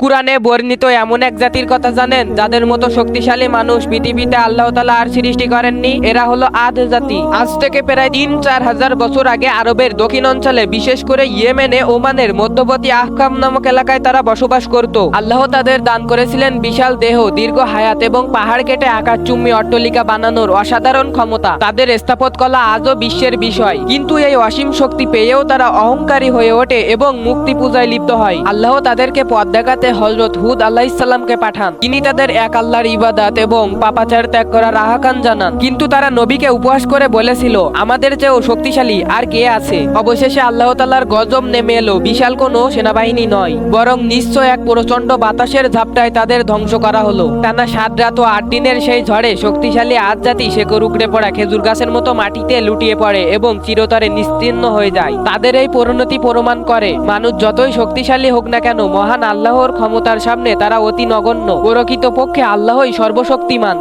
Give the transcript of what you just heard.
কুরআনে বর্ণিত এমন এক জাতির কথা জানেন, যাদের মতো শক্তিশালী মানুষ পৃথিবীতে আল্লাহ তালা আর সৃষ্টি করেননি? এরা হলো আদ জাতি। আজ থেকে প্রায় তিন চার হাজার বছর আগে আরবের দক্ষিণ অঞ্চলে, বিশেষ করে ইয়েমেনে, ওমানের মধ্যবর্তী আহকাম নামক এলাকায় তারা বসবাস করত। আল্লাহ তাদের দান করেছিলেন বিশাল দেহ, দীর্ঘ হায়াত এবং পাহাড় কেটে আকাশচুম্বী অট্টলিকা বানানোর অসাধারণ ক্ষমতা। তাদের স্থাপত কলা আজও বিশ্বের বিষয়। কিন্তু এই অসীম শক্তি পেয়েও তারা অহংকারী হয়ে ওঠে এবং মূর্তি পূজায় লিপ্ত হয়। আল্লাহ তাদেরকে পথ দেখাতে হজরত হুদ আল্লাহ ইসলামকে পাঠান। তিনি তাদের এক আল্লাহর ইবাদাত এবং পাপাচার ত্যাগ করার আহ্বান জানান। কিন্তু তারা নবীকে উপহাস করে বলেছিল, আমাদের চেয়েও শক্তিশালী আর কে আছে? অবশেষে আল্লাহ তাল্লার গজব নেমে এলো। বিশাল কোনো সেনাবাহিনী নয়, বরং নিশ্চয় এক প্রচণ্ড বাতাসের ঝাপটায় তাদের ধ্বংস করা হলো। টানা সাত রাত ও আট দিনের সেই ঝড়ে শক্তিশালী আজ জাতি শেকর উগড়ে পড়া খেজুর গাছের মতো মাটিতে লুটিয়ে পড়ে এবং চিরতরে নিস্তীর্ণ হয়ে যায়। তাদের এই পরিণতি প্রমাণ করে, মানুষ যতই শক্তিশালী হোক না কেন, মহান আল্লাহর ক্ষমতার সামনে তারা অতি নগণ্য। প্রকৃত পক্ষে আল্লাহই সর্বশক্তিমান।